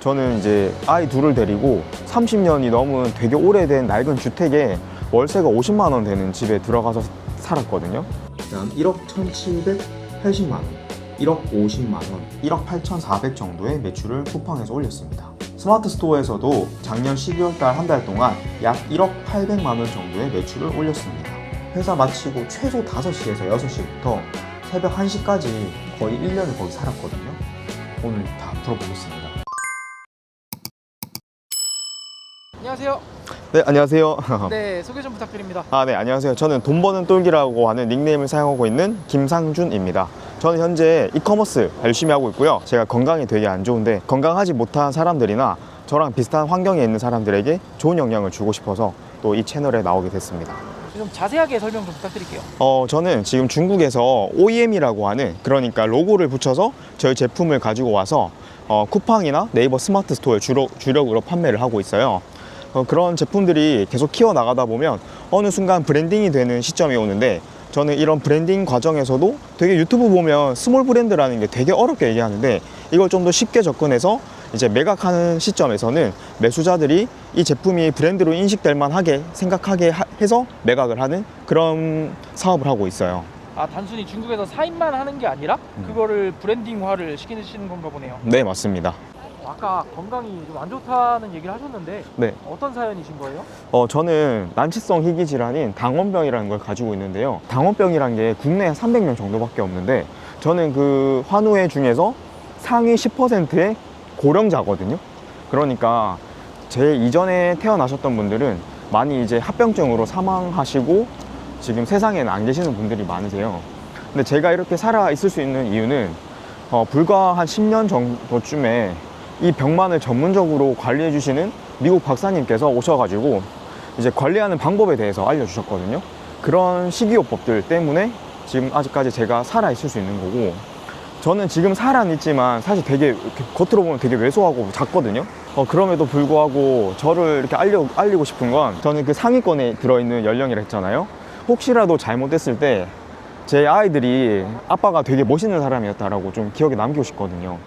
저는 이제 아이 둘을 데리고 30년이 넘은 되게 오래된 낡은 주택에 월세가 50만 원 되는 집에 들어가서 살았거든요. 한 1억 1,780만 원, 1억 50만 원, 1억 8,400 정도의 매출을 쿠팡에서 올렸습니다. 스마트 스토어에서도 작년 12월 달 한 달 동안 약 1억 800만 원 정도의 매출을 올렸습니다. 회사 마치고 최소 5시에서 6시부터 새벽 1시까지 거의 1년을 거기 살았거든요. 오늘 다 풀어보겠습니다. 안녕하세요. 네, 안녕하세요. 네, 소개 좀 부탁드립니다. 아, 네, 안녕하세요. 저는 돈 버는 똘기라고 하는 닉네임을 사용하고 있는 김상준입니다. 저는 현재 이커머스 열심히 하고 있고요. 제가 건강이 되게 안 좋은데 건강하지 못한 사람들이나 저랑 비슷한 환경에 있는 사람들에게 좋은 영향을 주고 싶어서 또 이 채널에 나오게 됐습니다. 좀 자세하게 설명 좀 부탁드릴게요. 어, 저는 지금 중국에서 OEM이라고 하는 그러니까 로고를 붙여서 저희 제품을 가지고 와서 어, 쿠팡이나 네이버 스마트 스토어에 주로, 주력으로 판매를 하고 있어요. 어, 그런 제품들이 계속 키워 나가다 보면 어느 순간 브랜딩이 되는 시점이 오는데 저는 이런 브랜딩 과정에서도 되게 유튜브 보면 스몰 브랜드라는 게 되게 어렵게 얘기하는데 이걸 좀 더 쉽게 접근해서 이제 매각하는 시점에서는 매수자들이 이 제품이 브랜드로 인식될 만하게 생각하게 하- 해서 매각을 하는 그런 사업을 하고 있어요. 아, 단순히 중국에서 사인만 하는 게 아니라 음. 그거를 브랜딩화를 시키시는 건가 보네요. 네, 맞습니다. 아까 건강이 좀 안 좋다는 얘기를 하셨는데 네. 어떤 사연이신 거예요? 어, 저는 난치성 희귀 질환인 당원병이라는 걸 가지고 있는데요. 당원병이란 게 국내에 한 300명 정도밖에 없는데 저는 그 환우회 중에서 상위 10%의 고령자거든요. 그러니까 제 이전에 태어나셨던 분들은 많이 이제 합병증으로 사망하시고 지금 세상에는 안 계시는 분들이 많으세요. 근데 제가 이렇게 살아 있을 수 있는 이유는 어, 불과 한 10년 정도쯤에 이 병만을 전문적으로 관리해 주시는 미국 박사님께서 오셔가지고 이제 관리하는 방법에 대해서 알려주셨거든요. 그런 식이요법들 때문에 지금 아직까지 제가 살아 있을 수 있는 거고 저는 지금 살아는 있지만 사실 되게 겉으로 보면 되게 왜소하고 작거든요. 어, 그럼에도 불구하고 저를 이렇게 알려, 알리고 싶은 건 저는 그 상위권에 들어있는 연령이라 했잖아요. 혹시라도 잘못됐을 때 제 아이들이 아빠가 되게 멋있는 사람이었다라고 좀 기억에 남기고 싶거든요.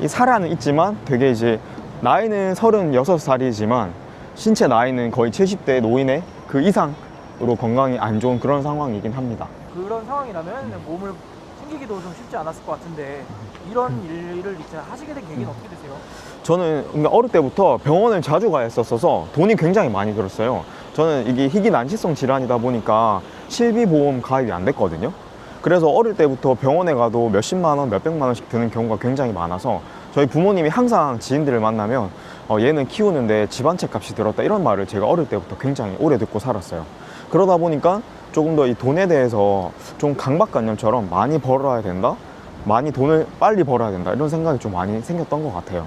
이 살아는 있지만 되게 이제 나이는 36살이지만 신체 나이는 거의 70대 노인의 그 이상으로 건강이 안 좋은 그런 상황이긴 합니다. 그런 상황이라면 몸을 숨기기도 좀 쉽지 않았을 것 같은데 이런 일을 이제 하시게 된 계기는 어떻게 되세요? 저는 어릴 때부터 병원을 자주 가 했었어서 돈이 굉장히 많이 들었어요. 저는 이게 희귀 난치성 질환이다 보니까 실비보험 가입이 안 됐거든요. 그래서 어릴 때부터 병원에 가도 몇십만 원, 몇백만 원씩 드는 경우가 굉장히 많아서 저희 부모님이 항상 지인들을 만나면 어, 얘는 키우는데 집안채 값이 들었다 이런 말을 제가 어릴 때부터 굉장히 오래 듣고 살았어요. 그러다 보니까 조금 더 이 돈에 대해서 좀 강박관념처럼 많이 벌어야 된다? 많이 돈을 빨리 벌어야 된다 이런 생각이 좀 많이 생겼던 것 같아요.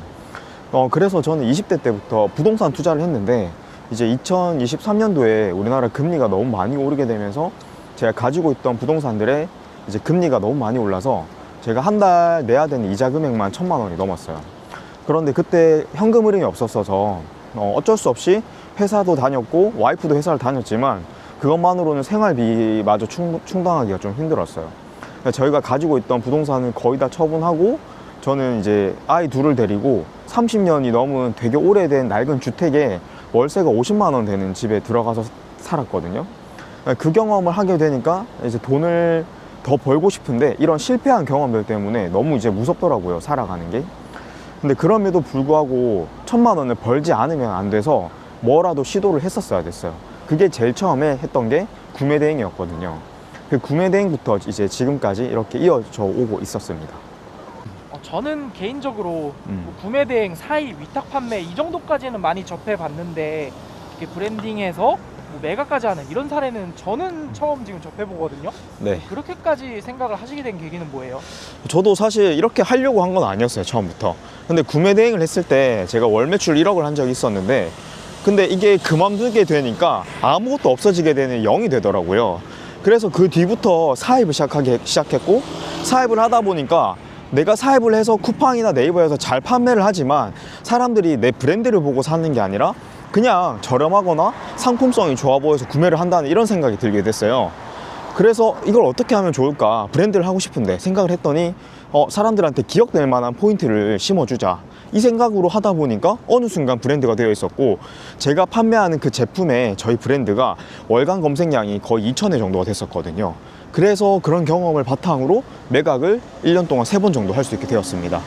어, 그래서 저는 20대 때부터 부동산 투자를 했는데 이제 2023년도에 우리나라 금리가 너무 많이 오르게 되면서 제가 가지고 있던 부동산들의 이제 금리가 너무 많이 올라서 제가 한 달 내야 되는 이자 금액만 천만 원이 넘었어요. 그런데 그때 현금 흐름이 없었어서 어, 어쩔 수 없이 회사도 다녔고 와이프도 회사를 다녔지만 그것만으로는 생활비마저 충, 충당하기가 좀 힘들었어요. 그래서 저희가 가지고 있던 부동산을 거의 다 처분하고 저는 이제 아이 둘을 데리고 30년이 넘은 되게 오래된 낡은 주택에 월세가 50만 원 되는 집에 들어가서 살았거든요. 그 경험을 하게 되니까 이제 돈을 더 벌고 싶은데 이런 실패한 경험들 때문에 너무 이제 무섭더라고요, 살아가는 게. 근데 그럼에도 불구하고 천만 원을 벌지 않으면 안 돼서 뭐라도 시도를 했었어야 됐어요. 그게 제일 처음에 했던 게 구매 대행이었거든요. 그 구매 대행부터 이제 지금까지 이렇게 이어져 오고 있었습니다. 어, 저는 개인적으로 음. 뭐 구매 대행, 사입, 위탁 판매 이 정도까지는 많이 접해 봤는데 이렇게 브랜딩해서 뭐 매각까지 하는 이런 사례는 저는 처음 지금 접해 보거든요. 네. 그렇게까지 생각을 하시게 된 계기는 뭐예요? 저도 사실 이렇게 하려고 한 건 아니었어요, 처음부터. 근데 구매 대행을 했을 때 제가 월 매출 1억을 한 적이 있었는데 근데 이게 그만두게 되니까 아무것도 없어지게 되는 0이 되더라고요. 그래서 그 뒤부터 사입을 시작하게 시작했고 사입을 하다 보니까 내가 사입을 해서 쿠팡이나 네이버에서 잘 판매를 하지만 사람들이 내 브랜드를 보고 사는 게 아니라 그냥 저렴하거나 상품성이 좋아 보여서 구매를 한다는 이런 생각이 들게 됐어요. 그래서 이걸 어떻게 하면 좋을까 브랜드를 하고 싶은데 생각을 했더니 어, 사람들한테 기억될 만한 포인트를 심어주자 이 생각으로 하다 보니까 어느 순간 브랜드가 되어 있었고 제가 판매하는 그 제품의 저희 브랜드가 월간 검색량이 거의 2,000회 정도가 됐었거든요. 그래서 그런 경험을 바탕으로 매각을 1년 동안 3번 정도 할 수 있게 되었습니다.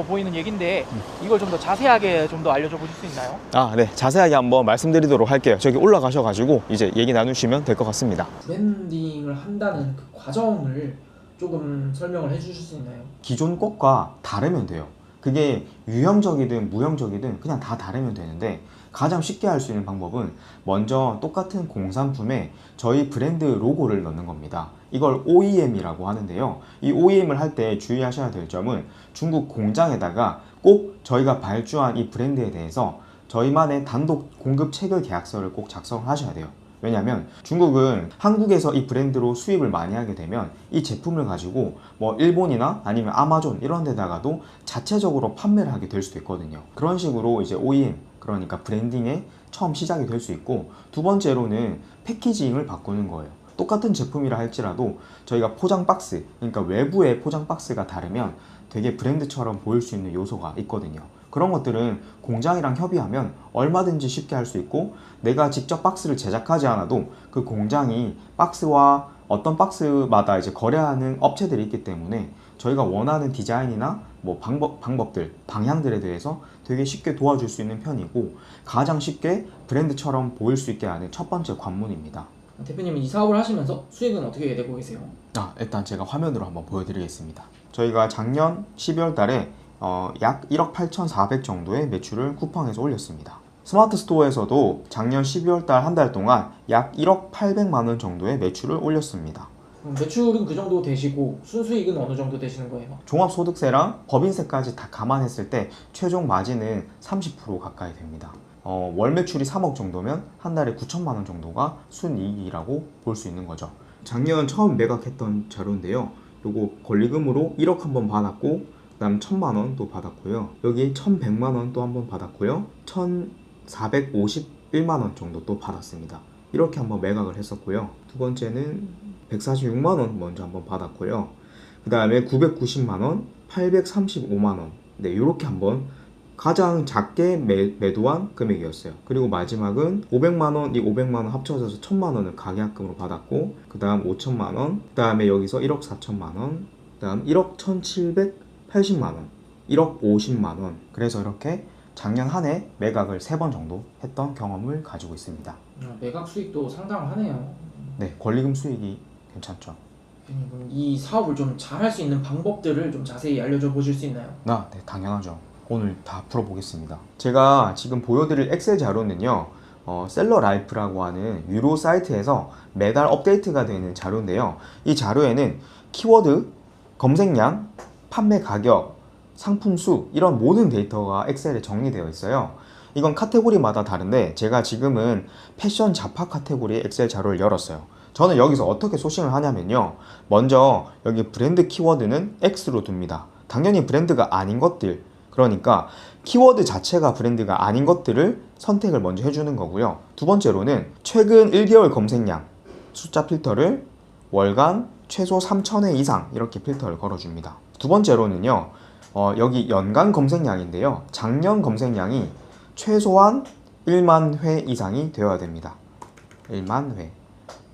보이는 얘긴데 이걸 좀 더 자세하게 좀 더 알려줘 보실 수 있나요? 아, 네. 자세하게 한번 말씀드리도록 할게요. 저기 올라가셔가지고 이제 얘기 나누시면 될 것 같습니다. 브랜딩을 한다는 그 과정을 조금 설명을 해주실 수 있나요? 기존 것과 다르면 돼요. 그게 유형적이든 무형적이든 그냥 다 다르면 되는데 가장 쉽게 할 수 있는 방법은 먼저 똑같은 공산품에 저희 브랜드 로고를 넣는 겁니다. 이걸 OEM이라고 하는데요. 이 OEM을 할 때 주의하셔야 될 점은 중국 공장에다가 꼭 저희가 발주한 이 브랜드에 대해서 저희만의 단독 공급 체결 계약서를 꼭 작성하셔야 돼요. 왜냐하면 중국은 한국에서 이 브랜드로 수입을 많이 하게 되면 이 제품을 가지고 뭐 일본이나 아니면 아마존 이런 데다가도 자체적으로 판매를 하게 될 수도 있거든요. 그런 식으로 이제 OEM 그러니까 브랜딩에 처음 시작이 될 수 있고 두 번째로는 패키징을 바꾸는 거예요. 똑같은 제품이라 할지라도 저희가 포장 박스 그러니까 외부의 포장 박스가 다르면 되게 브랜드처럼 보일 수 있는 요소가 있거든요. 그런 것들은 공장이랑 협의하면 얼마든지 쉽게 할 수 있고 내가 직접 박스를 제작하지 않아도 그 공장이 박스와 어떤 박스마다 이제 거래하는 업체들이 있기 때문에 저희가 원하는 디자인이나 뭐 방법, 방법들, 방향들에 대해서 되게 쉽게 도와줄 수 있는 편이고 가장 쉽게 브랜드처럼 보일 수 있게 하는 첫 번째 관문입니다. 대표님은 이 사업을 하시면서 수익은 어떻게 내고 계세요? 아, 일단 제가 화면으로 한번 보여드리겠습니다. 저희가 작년 12월 달에 어, 약 1억 8,400 정도의 매출을 쿠팡에서 올렸습니다. 스마트 스토어에서도 작년 12월 달 한 달 동안 약 1억 800만 원 정도의 매출을 올렸습니다. 그럼 매출은 그 정도 되시고 순수익은 어느 정도 되시는 거예요? 종합소득세랑 법인세까지 다 감안했을 때 최종 마진은 30% 가까이 됩니다. 어, 월 매출이 3억 정도면 한 달에 9천만 원 정도가 순이익이라고 볼 수 있는 거죠. 작년 처음 매각했던 자료인데요. 요거 권리금으로 1억 한 번 받았고 그다음 1천만 원 또 받았고요. 여기 1,100만 원 또 한 번 받았고요. 1,451만 원 정도 또 받았습니다. 이렇게 한번 매각을 했었고요. 두 번째는 146만 원 먼저 한번 받았고요. 그 다음에 990만 원, 835만 원. 네, 이렇게 한번 가장 작게 매, 매도한 금액이었어요. 그리고 마지막은 500만 원, 이 500만 원 합쳐져서 1000만 원을 가계약금으로 받았고, 그 다음 5천만 원, 그 다음에 여기서 1억 4천만 원, 그 다음 1억 1780만 원, 1억 50만 원. 그래서 이렇게 작년 한 해 매각을 3번 정도 했던 경험을 가지고 있습니다. 아, 매각 수익도 상당하네요. 네, 권리금 수익이 괜찮죠. 대표님 그럼 이 사업을 좀 잘할 수 있는 방법들을 좀 자세히 알려줘 보실 수 있나요? 아, 네, 당연하죠. 오늘 다 풀어보겠습니다. 제가 지금 보여드릴 엑셀 자료는요, 어, 셀러 라이프라고 하는 유로 사이트에서 매달 업데이트가 되는 자료인데요. 이 자료에는 키워드, 검색량, 판매 가격, 상품 수, 이런 모든 데이터가 엑셀에 정리되어 있어요. 이건 카테고리마다 다른데, 제가 지금은 패션 잡화 카테고리 엑셀 자료를 열었어요. 저는 여기서 어떻게 소싱을 하냐면요. 먼저 여기 브랜드 키워드는 X로 둡니다. 당연히 브랜드가 아닌 것들, 그러니까 키워드 자체가 브랜드가 아닌 것들을 선택을 먼저 해주는 거고요. 두 번째로는 최근 1개월 검색량 숫자 필터를 월간 최소 3,000회 이상 이렇게 필터를 걸어줍니다. 두 번째로는요, 어, 여기 연간 검색량인데요. 작년 검색량이 최소한 1만 회 이상이 되어야 됩니다. 1만 회.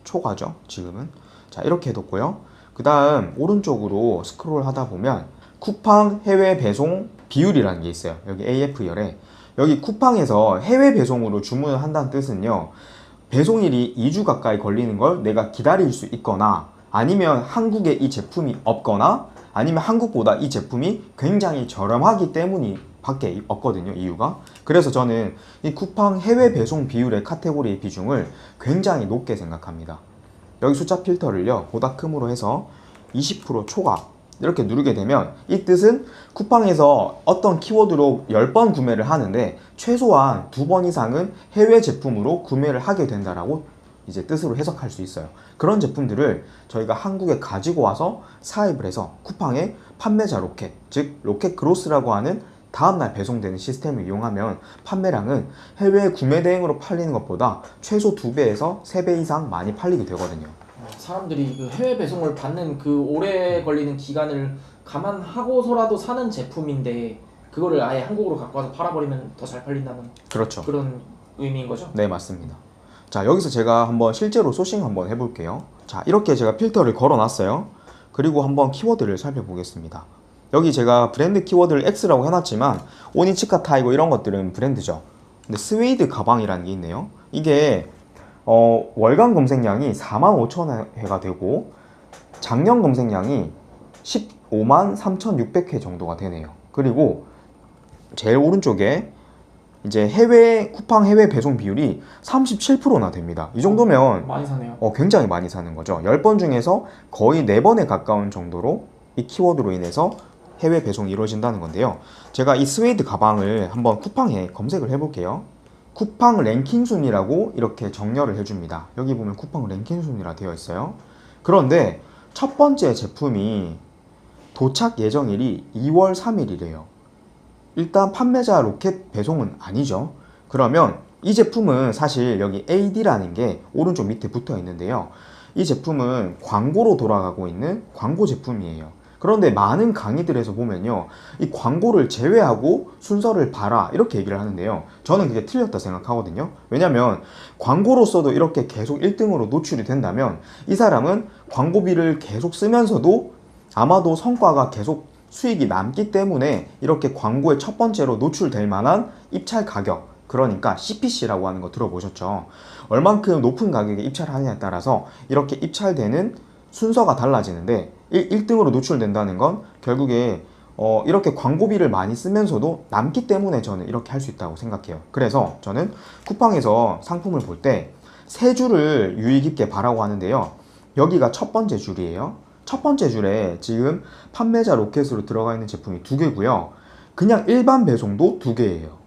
초과죠, 지금은. 자, 이렇게 해뒀고요. 그 다음, 오른쪽으로 스크롤 하다 보면, 쿠팡 해외 배송 비율이라는 게 있어요. 여기 AF열에. 여기 쿠팡에서 해외 배송으로 주문을 한다는 뜻은요, 배송일이 2주 가까이 걸리는 걸 내가 기다릴 수 있거나, 아니면 한국에 이 제품이 없거나, 아니면 한국보다 이 제품이 굉장히 저렴하기 때문이 밖에 없거든요, 이유가. 그래서 저는 이 쿠팡 해외 배송 비율의 카테고리 비중을 굉장히 높게 생각합니다. 여기 숫자 필터를요, 보다 큼으로 해서 20% 초과 이렇게 누르게 되면 이 뜻은 쿠팡에서 어떤 키워드로 10번 구매를 하는데 최소한 두번 이상은 해외 제품으로 구매를 하게 된다라고 이제 뜻으로 해석할 수 있어요. 그런 제품들을 저희가 한국에 가지고 와서 사입을 해서 쿠팡의 판매자 로켓, 즉 로켓 그로스라고 하는 다음날 배송되는 시스템을 이용하면 판매량은 해외 구매 대행으로 팔리는 것보다 최소 2배에서 3배 이상 많이 팔리게 되거든요. 어, 사람들이 그 해외 배송을 받는 그 오래 걸리는 기간을 감안하고서라도 사는 제품인데 그 그거를 아예 한국으로 갖고 와서 팔아버리면 더 잘 팔린다는 그렇죠. 그런 의미인 거죠? 네, 맞습니다. 자, 여기서 제가 한번 실제로 소싱 한번 해볼게요. 자, 이렇게 제가 필터를 걸어놨어요. 그리고 한번 키워드를 살펴보겠습니다. 여기 제가 브랜드 키워드를 X라고 해놨지만 오니치카 타이거 이런 것들은 브랜드죠. 근데 스웨이드 가방이라는 게 있네요. 이게 어, 월간 검색량이 45,000회가 되고 작년 검색량이 15만 3,600회 정도가 되네요. 그리고 제일 오른쪽에 이제 해외 쿠팡 해외 배송 비율이 37%나 됩니다. 이 정도면 많이 사네요. 어, 굉장히 많이 사는 거죠. 10번 중에서 거의 4번에 가까운 정도로 이 키워드로 인해서 해외 배송이 이루어진다는 건데요. 제가 이 스웨이드 가방을 한번 쿠팡에 검색을 해볼게요. 쿠팡 랭킹 순위라고 이렇게 정렬을 해줍니다. 여기 보면 쿠팡 랭킹 순위라 되어 있어요. 그런데 첫 번째 제품이 도착 예정일이 2월 3일이래요. 일단 판매자 로켓 배송은 아니죠. 그러면 이 제품은 사실 여기 AD라는 게 오른쪽 밑에 붙어 있는데요. 이 제품은 광고로 돌아가고 있는 광고 제품이에요. 그런데 많은 강의들에서 보면요. 이 광고를 제외하고 순서를 봐라. 이렇게 얘기를 하는데요. 저는 그게 틀렸다 생각하거든요. 왜냐면 광고로서도 이렇게 계속 1등으로 노출이 된다면 이 사람은 광고비를 계속 쓰면서도 아마도 성과가 계속 수익이 남기 때문에 이렇게 광고의 첫 번째로 노출될 만한 입찰 가격 그러니까 CPC라고 하는 거 들어보셨죠? 얼만큼 높은 가격에 입찰하느냐에 따라서 이렇게 입찰되는 순서가 달라지는데 1, 등으로 노출된다는 건 결국에 어, 이렇게 광고비를 많이 쓰면서도 남기 때문에 저는 이렇게 할 수 있다고 생각해요. 그래서 저는 쿠팡에서 상품을 볼 때 세 줄을 유의 깊게 바라고 하는데요. 여기가 첫 번째 줄이에요. 첫 번째 줄에 지금 판매자 로켓으로 들어가 있는 제품이 두 개고요. 그냥 일반 배송도 두 개예요.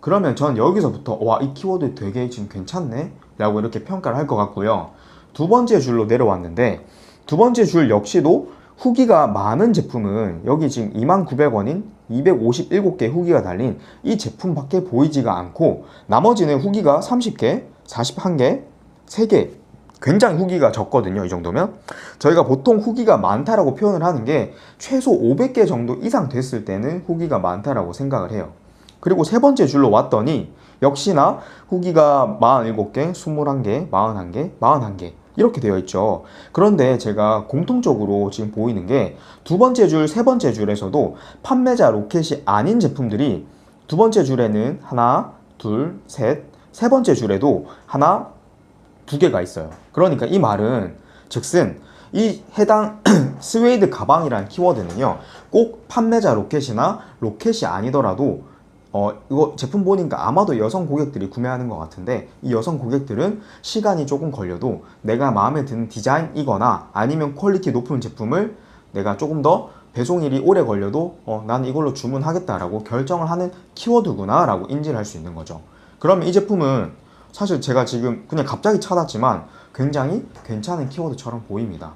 그러면 전 여기서부터 와 이 키워드 되게 지금 괜찮네 라고 이렇게 평가를 할 것 같고요. 두 번째 줄로 내려왔는데 두 번째 줄 역시도 후기가 많은 제품은 여기 지금 29,900원인 257개 후기가 달린 이 제품밖에 보이지가 않고 나머지는 후기가 30개, 41개, 3개 굉장히 후기가 적거든요. 이 정도면 저희가 보통 후기가 많다라고 표현을 하는 게 최소 500개 정도 이상 됐을 때는 후기가 많다라고 생각을 해요. 그리고 세 번째 줄로 왔더니 역시나 후기가 47개, 21개, 41개, 41개 이렇게 되어 있죠. 그런데 제가 공통적으로 지금 보이는 게 두 번째 줄, 세 번째 줄에서도 판매자 로켓이 아닌 제품들이 두 번째 줄에는 하나, 둘, 셋, 세 번째 줄에도 하나, 두 개가 있어요. 그러니까 이 말은 즉슨 이 해당 스웨이드 가방이라는 키워드는요 꼭 판매자 로켓이나 로켓이 아니더라도 어 이거 제품 보니까 아마도 여성 고객들이 구매하는 것 같은데 이 여성 고객들은 시간이 조금 걸려도 내가 마음에 드는 디자인이거나 아니면 퀄리티 높은 제품을 내가 조금 더 배송일이 오래 걸려도 어, 난 이걸로 주문하겠다라고 결정을 하는 키워드구나 라고 인지를 할 수 있는 거죠 그러면 이 제품은 사실 제가 지금 그냥 갑자기 찾았지만 굉장히 괜찮은 키워드처럼 보입니다.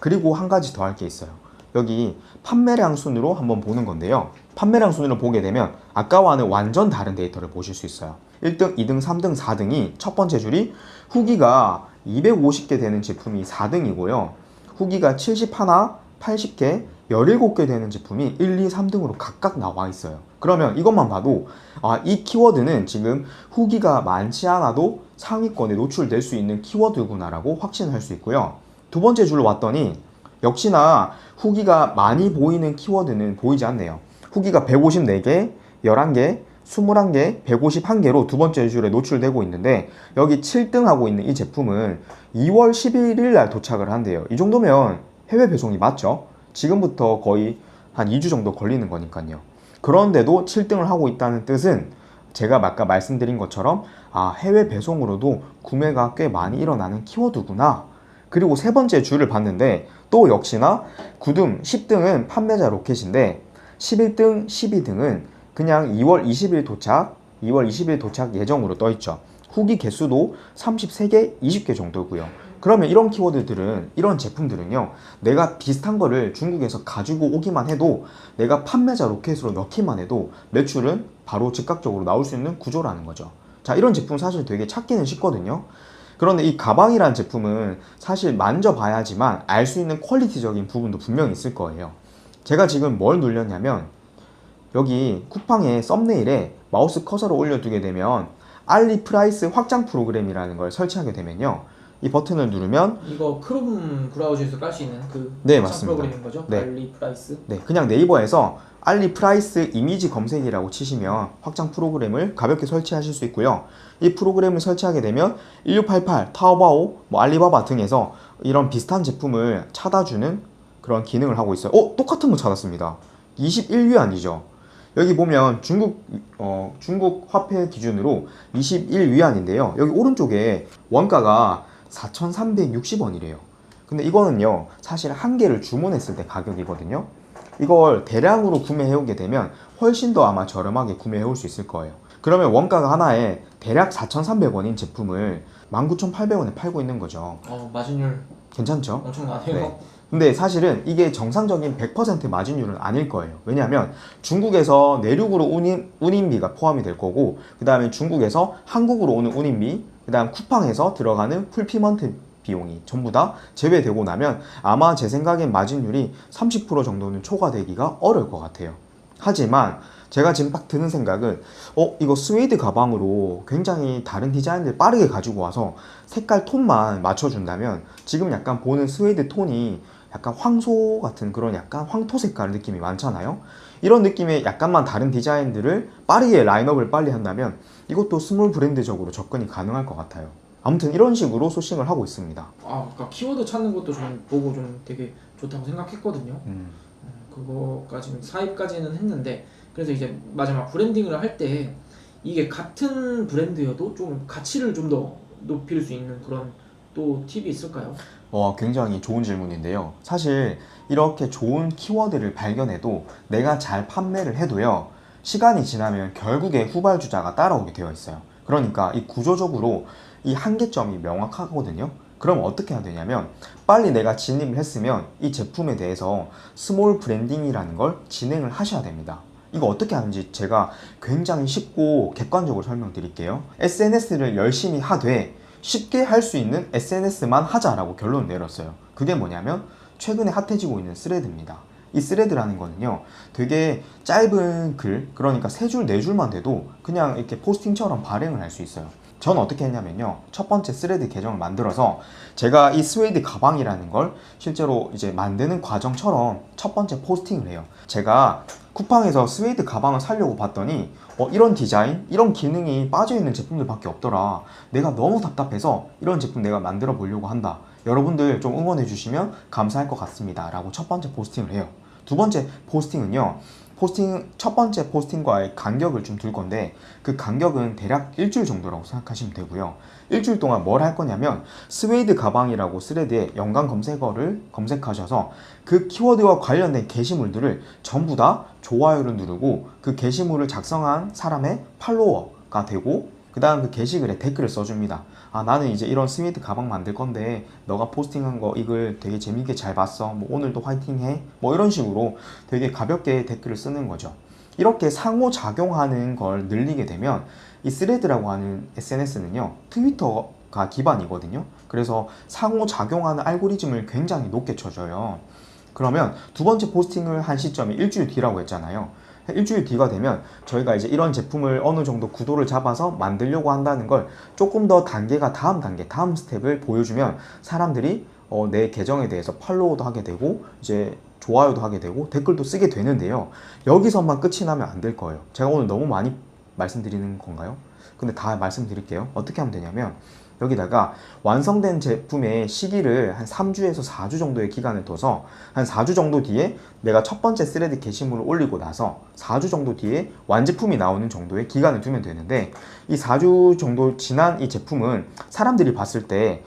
그리고 한 가지 더 할 게 있어요. 여기 판매량 순으로 한번 보는 건데요. 판매량 순으로 보게 되면 아까와는 완전 다른 데이터를 보실 수 있어요. 1등, 2등, 3등, 4등이 첫 번째 줄이 후기가 250개 되는 제품이 4등이고요. 후기가 71, 80개, 17개 되는 제품이 1, 2, 3등으로 각각 나와 있어요. 그러면 이것만 봐도 아, 이 키워드는 지금 후기가 많지 않아도 상위권에 노출될 수 있는 키워드구나라고 확신할 수 있고요. 두 번째 줄로 왔더니 역시나 후기가 많이 보이는 키워드는 보이지 않네요. 후기가 154개, 11개, 21개, 151개로 두 번째 줄에 노출되고 있는데 여기 7등 하고 있는 이 제품은 2월 11일 날 도착을 한대요. 이 정도면 해외 배송이 맞죠? 지금부터 거의 한 2주 정도 걸리는 거니까요. 그런데도 7등을 하고 있다는 뜻은 제가 아까 말씀드린 것처럼 아, 해외 배송으로도 구매가 꽤 많이 일어나는 키워드구나. 그리고 세 번째 줄을 봤는데 또 역시나 9등, 10등은 판매자 로켓인데 11등, 12등은 그냥 2월 20일 도착, 2월 20일 도착 예정으로 떠 있죠. 후기 개수도 33개, 20개 정도고요. 그러면 이런 키워드들은 이런 제품들은요 내가 비슷한 거를 중국에서 가지고 오기만 해도 내가 판매자 로켓으로 넣기만 해도 매출은 바로 즉각적으로 나올 수 있는 구조라는 거죠 자 이런 제품 사실 되게 찾기는 쉽거든요 그런데 이 가방이라는 제품은 사실 만져봐야지만 알 수 있는 퀄리티적인 부분도 분명히 있을 거예요 제가 지금 뭘 눌렸냐면 여기 쿠팡의 썸네일에 마우스 커서를 올려두게 되면 알리 프라이스 확장 프로그램이라는 걸 설치하게 되면요. 이 버튼을 누르면 이거 크롬 브라우저에서 깔 수 있는 그 네, 맞습니다. 프로그램인 거죠? 네. 알리 프라이스. 네, 그냥 네이버에서 알리 프라이스 이미지 검색이라고 치시면 확장 프로그램을 가볍게 설치하실 수 있고요. 이 프로그램을 설치하게 되면 1688, 타오바오, 뭐 알리바바 등에서 이런 비슷한 제품을 찾아주는 그런 기능을 하고 있어요. 어, 똑같은 거 찾았습니다. 21위안이죠. 여기 보면 중국 어, 중국 화폐 기준으로 21위안인데요. 여기 오른쪽에 원가가 4,360원이래요. 근데 이거는요, 사실 한 개를 주문했을 때 가격이거든요. 이걸 대량으로 구매해 오게 되면 훨씬 더 아마 저렴하게 구매해 올 수 있을 거예요. 그러면 원가가 하나에 대략 4,300원인 제품을 19,800원에 팔고 있는 거죠. 어, 마진율 괜찮죠? 엄청나네요. 네. 근데 사실은 이게 정상적인 100% 마진율은 아닐 거예요. 왜냐하면 중국에서 내륙으로 운임, 운임비가 포함이 될 거고, 그 다음에 중국에서 한국으로 오는 운임비, 그 다음 쿠팡에서 들어가는 풀피먼트 비용이 전부 다 제외되고 나면 아마 제 생각엔 마진율이 30% 정도는 초과되기가 어려울 것 같아요. 하지만 제가 지금 딱 드는 생각은 어 이거 스웨이드 가방으로 굉장히 다른 디자인들 빠르게 가지고 와서 색깔 톤만 맞춰준다면 지금 약간 보는 스웨이드 톤이 약간 황소 같은 그런 약간 황토 색깔 느낌이 많잖아요. 이런 느낌의 약간만 다른 디자인들을 빠르게 라인업을 빨리 한다면 이것도 스몰 브랜드적으로 접근이 가능할 것 같아요. 아무튼 이런 식으로 소싱을 하고 있습니다. 아, 아까 키워드 찾는 것도 좀 보고 좀 되게 좋다고 생각했거든요. 음. 음, 그거까지는 사입까지는 했는데 그래서 이제 마지막 브랜딩을 할 때 이게 같은 브랜드여도 좀 가치를 좀 더 높일 수 있는 그런 또 팁이 있을까요? 어, 굉장히 좋은 질문인데요. 사실 이렇게 좋은 키워드를 발견해도 내가 잘 판매를 해도요. 시간이 지나면 결국에 후발주자가 따라오게 되어 있어요. 그러니까 이 구조적으로 이 한계점이 명확하거든요. 그럼 어떻게 해야 되냐면 빨리 내가 진입을 했으면 이 제품에 대해서 스몰 브랜딩이라는 걸 진행을 하셔야 됩니다. 이거 어떻게 하는지 제가 굉장히 쉽고 객관적으로 설명드릴게요. SNS를 열심히 하되 쉽게 할 수 있는 SNS만 하자라고 결론을 내렸어요. 그게 뭐냐면 최근에 핫해지고 있는 스레드입니다. 이 스레드라는 거는요, 되게 짧은 글, 그러니까 세 줄, 네 줄만 돼도 그냥 이렇게 포스팅처럼 발행을 할 수 있어요. 전 어떻게 했냐면요, 첫 번째 스레드 계정을 만들어서 제가 이 스웨이드 가방이라는 걸 실제로 이제 만드는 과정처럼 첫 번째 포스팅을 해요. 제가 쿠팡에서 스웨이드 가방을 사려고 봤더니 어, 이런 디자인, 이런 기능이 빠져있는 제품들밖에 없더라. 내가 너무 답답해서 이런 제품 내가 만들어 보려고 한다. 여러분들 좀 응원해 주시면 감사할 것 같습니다. 라고 첫 번째 포스팅을 해요. 두 번째 포스팅은요. 포스팅 첫 번째 포스팅과의 간격을 좀 둘 건데 그 간격은 대략 일주일 정도라고 생각하시면 되고요. 일주일 동안 뭘 할 거냐면 스웨이드 가방이라고 스레드에 연관 검색어를 검색하셔서 그 키워드와 관련된 게시물들을 전부 다 좋아요를 누르고 그 게시물을 작성한 사람의 팔로워가 되고 그 다음 그 게시글에 댓글을 써줍니다. 아 나는 이제 이런 스웨이드 가방 만들 건데 너가 포스팅한 거 이걸 되게 재밌게 잘 봤어. 뭐 오늘도 화이팅 해. 뭐 이런 식으로 되게 가볍게 댓글을 쓰는 거죠. 이렇게 상호 작용하는 걸 늘리게 되면 이 스레드라고 하는 SNS는요 트위터가 기반이거든요. 그래서 상호 작용하는 알고리즘을 굉장히 높게 쳐줘요. 그러면 두 번째 포스팅을 한 시점이 일주일 뒤라고 했잖아요. 일주일 뒤가 되면 저희가 이제 이런 제품을 어느 정도 구도를 잡아서 만들려고 한다는 걸 조금 더 단계가 다음 단계, 다음 스텝을 보여주면 사람들이 어, 내 계정에 대해서 팔로우도 하게 되고 이제 좋아요도 하게 되고 댓글도 쓰게 되는데요. 여기서만 끝이 나면 안 될 거예요. 제가 오늘 너무 많이 말씀드리는 건가요? 근데 다 말씀드릴게요. 어떻게 하면 되냐면 여기다가 완성된 제품의 시기를 한 3주에서 4주 정도의 기간을 둬서 한 4주 정도 뒤에 내가 첫 번째 스레드 게시물을 올리고 나서 4주 정도 뒤에 완제품이 나오는 정도의 기간을 두면 되는데 이 4주 정도 지난 이 제품은 사람들이 봤을 때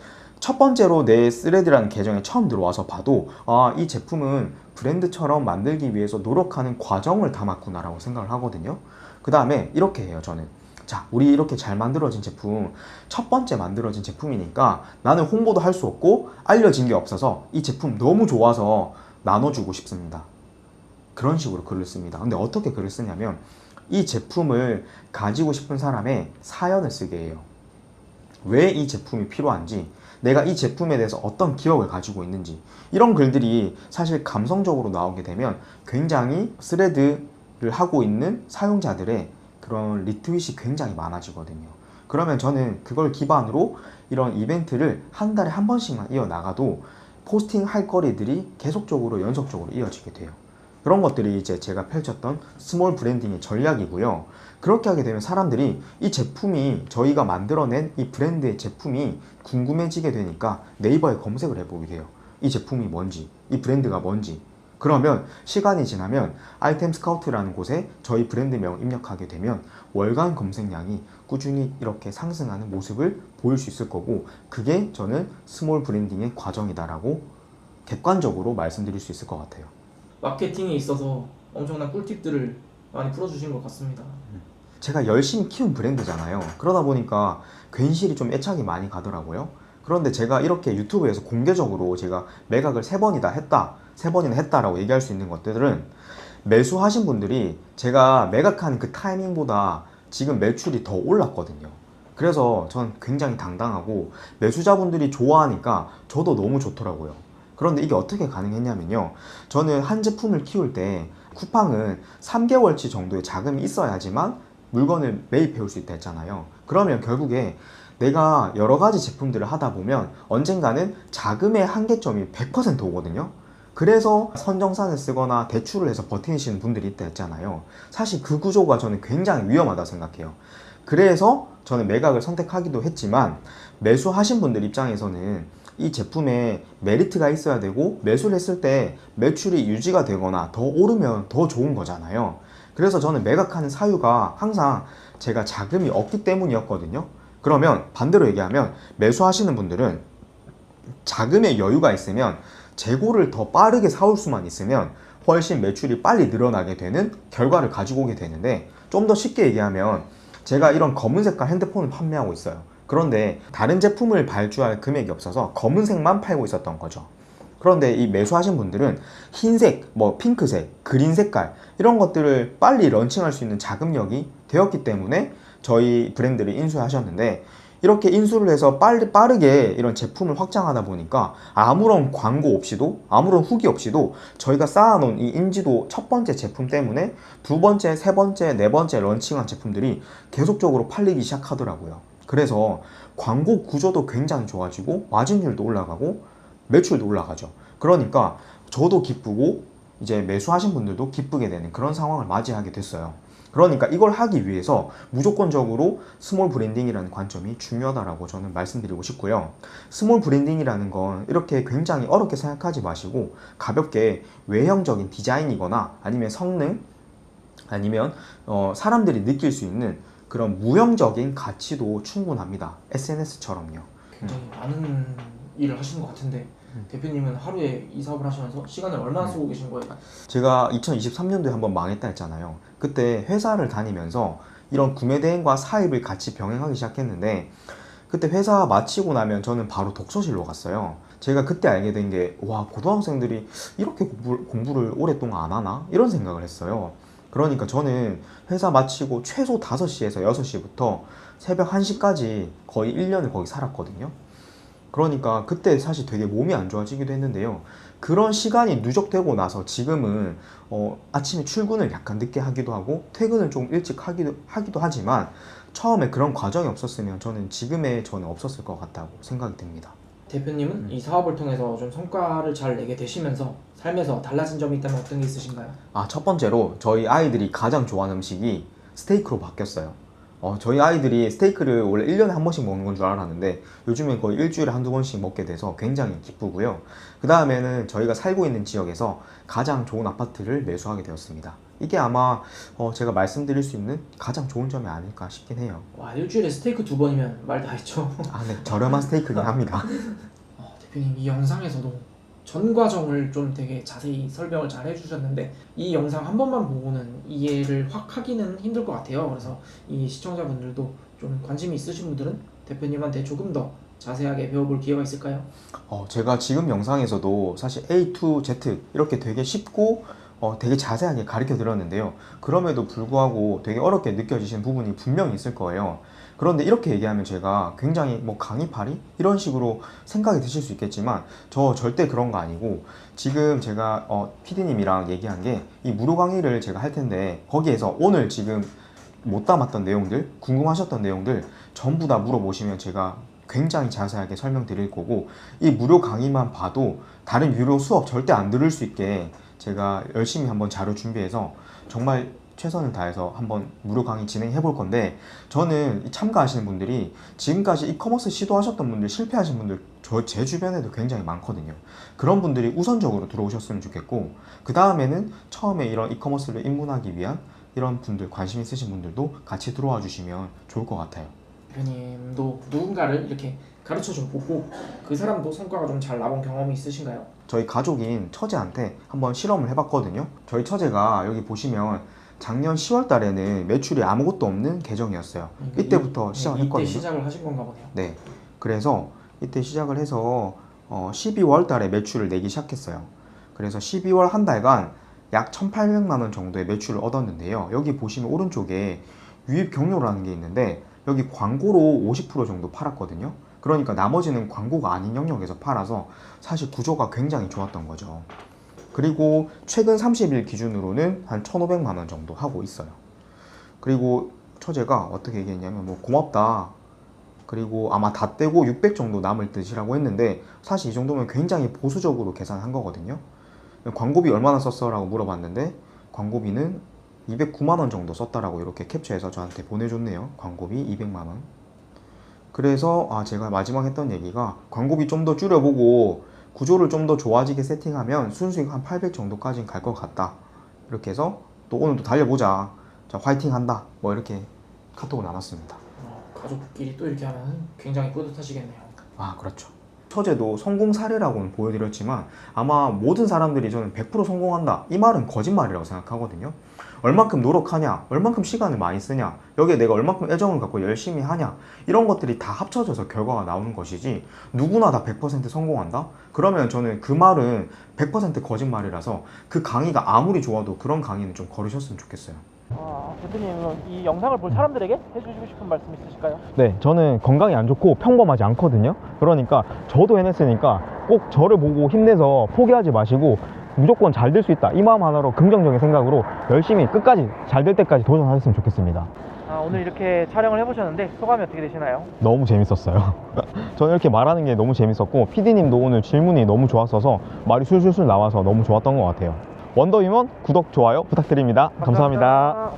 첫 번째로 내 스레드라는 계정에 처음 들어와서 봐도 아, 이 제품은 브랜드처럼 만들기 위해서 노력하는 과정을 담았구나 라고 생각을 하거든요. 그 다음에 이렇게 해요, 저는. 자, 우리 이렇게 잘 만들어진 제품, 첫 번째 만들어진 제품이니까 나는 홍보도 할 수 없고 알려진 게 없어서 이 제품 너무 좋아서 나눠주고 싶습니다. 그런 식으로 글을 씁니다. 근데 어떻게 글을 쓰냐면 이 제품을 가지고 싶은 사람의 사연을 쓰게 해요. 왜 이 제품이 필요한지, 내가 이 제품에 대해서 어떤 기억을 가지고 있는지, 이런 글들이 사실 감성적으로 나오게 되면 굉장히 스레드를 하고 있는 사용자들의 그런 리트윗이 굉장히 많아지거든요. 그러면 저는 그걸 기반으로 이런 이벤트를 한 달에 한 번씩만 이어나가도 포스팅 할 거리들이 계속적으로 연속적으로 이어지게 돼요. 그런 것들이 이제 제가 펼쳤던 스몰 브랜딩의 전략이고요. 그렇게 하게 되면 사람들이 이 제품이 저희가 만들어낸 이 브랜드의 제품이 궁금해지게 되니까 네이버에 검색을 해보게 돼요. 이 제품이 뭔지, 이 브랜드가 뭔지. 그러면 시간이 지나면 아이템 스카우트라는 곳에 저희 브랜드명 입력하게 되면 월간 검색량이 꾸준히 이렇게 상승하는 모습을 보일 수 있을 거고 그게 저는 스몰 브랜딩의 과정이다라고 객관적으로 말씀드릴 수 있을 것 같아요. 마케팅에 있어서 엄청난 꿀팁들을 많이 풀어주신 것 같습니다. 제가 열심히 키운 브랜드잖아요. 그러다 보니까 괜시리 좀 애착이 많이 가더라고요. 그런데 제가 이렇게 유튜브에서 공개적으로 제가 매각을 세 번이다 했다, 세 번이나 했다라고 얘기할 수 있는 것들은 매수하신 분들이 제가 매각한 그 타이밍보다 지금 매출이 더 올랐거든요. 그래서 전 굉장히 당당하고 매수자분들이 좋아하니까 저도 너무 좋더라고요. 그런데 이게 어떻게 가능했냐면요. 저는 한 제품을 키울 때 쿠팡은 3개월치 정도의 자금이 있어야지만 물건을 매입해 올 수 있다 했잖아요. 그러면 결국에 내가 여러 가지 제품들을 하다 보면 언젠가는 자금의 한계점이 100% 오거든요. 그래서 선정산을 쓰거나 대출을 해서 버티시는 분들이 있다 했잖아요. 사실 그 구조가 저는 굉장히 위험하다 생각해요. 그래서 저는 매각을 선택하기도 했지만 매수하신 분들 입장에서는 이 제품에 메리트가 있어야 되고 매수를 했을 때 매출이 유지가 되거나 더 오르면 더 좋은 거잖아요. 그래서 저는 매각하는 사유가 항상 제가 자금이 없기 때문이었거든요. 그러면 반대로 얘기하면 매수하시는 분들은 자금의 여유가 있으면 재고를 더 빠르게 사올 수만 있으면 훨씬 매출이 빨리 늘어나게 되는 결과를 가지고 오게 되는데 좀 더 쉽게 얘기하면 제가 이런 검은 색깔 핸드폰을 판매하고 있어요. 그런데 다른 제품을 발주할 금액이 없어서 검은색만 팔고 있었던 거죠. 그런데 이 매수하신 분들은 흰색, 뭐 핑크색, 그린 색깔 이런 것들을 빨리 런칭할 수 있는 자금력이 되었기 때문에 저희 브랜드를 인수하셨는데 이렇게 인수를 해서 빨리 빠르게 이런 제품을 확장하다 보니까 아무런 광고 없이도 아무런 후기 없이도 저희가 쌓아놓은 이 인지도 첫 번째 제품 때문에 두 번째, 세 번째, 네 번째 런칭한 제품들이 계속적으로 팔리기 시작하더라고요. 그래서 광고 구조도 굉장히 좋아지고 마진율도 올라가고 매출도 올라가죠. 그러니까 저도 기쁘고 이제 매수하신 분들도 기쁘게 되는 그런 상황을 맞이하게 됐어요. 그러니까 이걸 하기 위해서 무조건적으로 스몰 브랜딩이라는 관점이 중요하다라고 저는 말씀드리고 싶고요. 스몰 브랜딩이라는 건 이렇게 굉장히 어렵게 생각하지 마시고 가볍게 외형적인 디자인이거나 아니면 성능 아니면 어, 사람들이 느낄 수 있는 그런 무형적인 가치도 충분합니다. SNS처럼요. 굉장히 많은 일을 하시는 것 같은데 대표님은 하루에 이 사업을 하시면서 시간을 얼마나 쓰고 계신 거예요? 제가 2023년도에 한번 망했다 했잖아요. 그때 회사를 다니면서 이런 구매 대행과 사입을 같이 병행하기 시작했는데 그때 회사 마치고 나면 저는 바로 독서실로 갔어요. 제가 그때 알게 된 게 와 고등학생들이 이렇게 공부, 공부 를 오랫동안 안 하나 이런 생각을 했어요. 그러니까 저는 회사 마치고 최소 5시에서 6시부터 새벽 1시까지 거의 1년을 거기 살았거든요. 그러니까 그때 사실 되게 몸이 안 좋아지기도 했는데요. 그런 시간이 누적되고 나서 지금은 어, 아침에 출근을 약간 늦게 하기도 하고 퇴근을 좀 일찍 하기도, 하기도 하지만 처음에 그런 과정이 없었으면 저는 지금의 저는 없었을 것 같다고 생각이 듭니다. 대표님은 이 사업을 통해서 좀 성과를 잘 내게 되시면서 삶에서 달라진 점이 있다면 어떤 게 있으신가요? 아, 첫 번째로 저희 아이들이 가장 좋아하는 음식이 스테이크로 바뀌었어요. 어, 저희 아이들이 스테이크를 원래 1년에 한 번씩 먹는 건 줄 알았는데 요즘엔 거의 일주일에 한두 번씩 먹게 돼서 굉장히 기쁘고요. 그 다음에는 저희가 살고 있는 지역에서 가장 좋은 아파트를 매수하게 되었습니다. 이게 아마 어, 제가 말씀드릴 수 있는 가장 좋은 점이 아닐까 싶긴 해요. 와 일주일에 스테이크 두 번이면 말 다 했죠. 아, 네. 저렴한 스테이크긴 합니다. 어, 대표님 이 영상에서도 전 과정을 좀 되게 자세히 설명을 잘 해주셨는데 이 영상 한 번만 보고는 이해를 확 하기는 힘들 것 같아요. 그래서 이 시청자분들도 좀 관심이 있으신 분들은 대표님한테 조금 더 자세하게 배워볼 기회가 있을까요? 어, 제가 지금 영상에서도 사실 A to Z 이렇게 되게 쉽고 어, 되게 자세하게 가르쳐 드렸는데요. 그럼에도 불구하고 되게 어렵게 느껴지시는 부분이 분명히 있을 거예요. 그런데 이렇게 얘기하면 제가 굉장히 뭐 강의파리 이런 식으로 생각이 드실 수 있겠지만 저 절대 그런 거 아니고 지금 제가 어, PD님이랑 얘기한 게 이 무료 강의를 제가 할 텐데 거기에서 오늘 지금 못 담았던 내용들 궁금하셨던 내용들 전부 다 물어보시면 제가 굉장히 자세하게 설명드릴 거고 이 무료 강의만 봐도 다른 유료 수업 절대 안 들을 수 있게 제가 열심히 한번 자료 준비해서 정말 최선을 다해서 한번 무료 강의 진행해 볼 건데 저는 이 참가하시는 분들이 지금까지 이커머스 시도하셨던 분들 실패하신 분들 저 제 주변에도 굉장히 많거든요 그런 분들이 우선적으로 들어오셨으면 좋겠고 그 다음에는 처음에 이런 이커머스를 입문하기 위한 이런 분들 관심 있으신 분들도 같이 들어와 주시면 좋을 것 같아요 대표님도 누군가를 이렇게 가르쳐 줘 보고 그 사람도 성과가 좀 잘 나온 경험이 있으신가요? 저희 가족인 처제한테 한번 실험을 해봤거든요. 저희 처제가 여기 보시면 작년 10월 달에는 매출이 아무것도 없는 계정이었어요. 그러니까 이때부터 이- 시작을 네, 했거든요. 이때 시작을 하신 건가 보네요. 네. 그래서 이때 시작을 해서 어, 12월 달에 매출을 내기 시작했어요. 그래서 12월 한 달간 약 1,800만 원 정도의 매출을 얻었는데요. 여기 보시면 오른쪽에 유입 경로라는 게 있는데 여기 광고로 50% 정도 팔았거든요. 그러니까 나머지는 광고가 아닌 영역에서 팔아서 사실 구조가 굉장히 좋았던 거죠. 그리고 최근 30일 기준으로는 한 1,500만 원 정도 하고 있어요. 그리고 처제가 어떻게 얘기했냐면 뭐 고맙다. 그리고 아마 다 떼고 600 정도 남을 듯이라고 했는데 사실 이 정도면 굉장히 보수적으로 계산한 거거든요. 광고비 얼마나 썼어라고 물어봤는데 광고비는 209만 원 정도 썼다라고 이렇게 캡처해서 저한테 보내줬네요. 광고비 200만 원. 그래서 아 제가 마지막 했던 얘기가 광고비 좀 더 줄여보고 구조를 좀 더 좋아지게 세팅하면 순수익 한 800 정도까지는 갈 것 같다. 이렇게 해서 또 오늘도 달려보자. 자 화이팅 한다. 뭐 이렇게 카톡을 나눴습니다. 어, 가족끼리 또 이렇게 하면 굉장히 뿌듯하시겠네요. 아, 그렇죠. 처제도 성공 사례라고는 보여드렸지만 아마 모든 사람들이 저는 100% 성공한다. 이 말은 거짓말이라고 생각하거든요. 얼만큼 노력하냐, 얼만큼 시간을 많이 쓰냐, 여기에 내가 얼만큼 애정을 갖고 열심히 하냐, 이런 것들이 다 합쳐져서 결과가 나오는 것이지, 누구나 다 100% 성공한다? 그러면 저는 그 말은 100% 거짓말이라서 그 강의가 아무리 좋아도 그런 강의는 좀 걸으셨으면 좋겠어요. 아, 대표님 이 영상을 볼 사람들에게 해주시고 싶은 말씀 있으실까요? 네, 저는 건강이 안 좋고 평범하지 않거든요. 그러니까 저도 해냈으니까 꼭 저를 보고 힘내서 포기하지 마시고 무조건 잘 될 수 있다. 이 마음 하나로 긍정적인 생각으로 열심히 끝까지 잘 될 때까지 도전하셨으면 좋겠습니다. 아, 오늘 이렇게 촬영을 해보셨는데 소감이 어떻게 되시나요? 너무 재밌었어요. 저는 이렇게 말하는 게 너무 재밌었고 PD님도 오늘 질문이 너무 좋았어서 말이 술술술 나와서 너무 좋았던 것 같아요. 원더위먼 구독, 좋아요 부탁드립니다 감사합니다.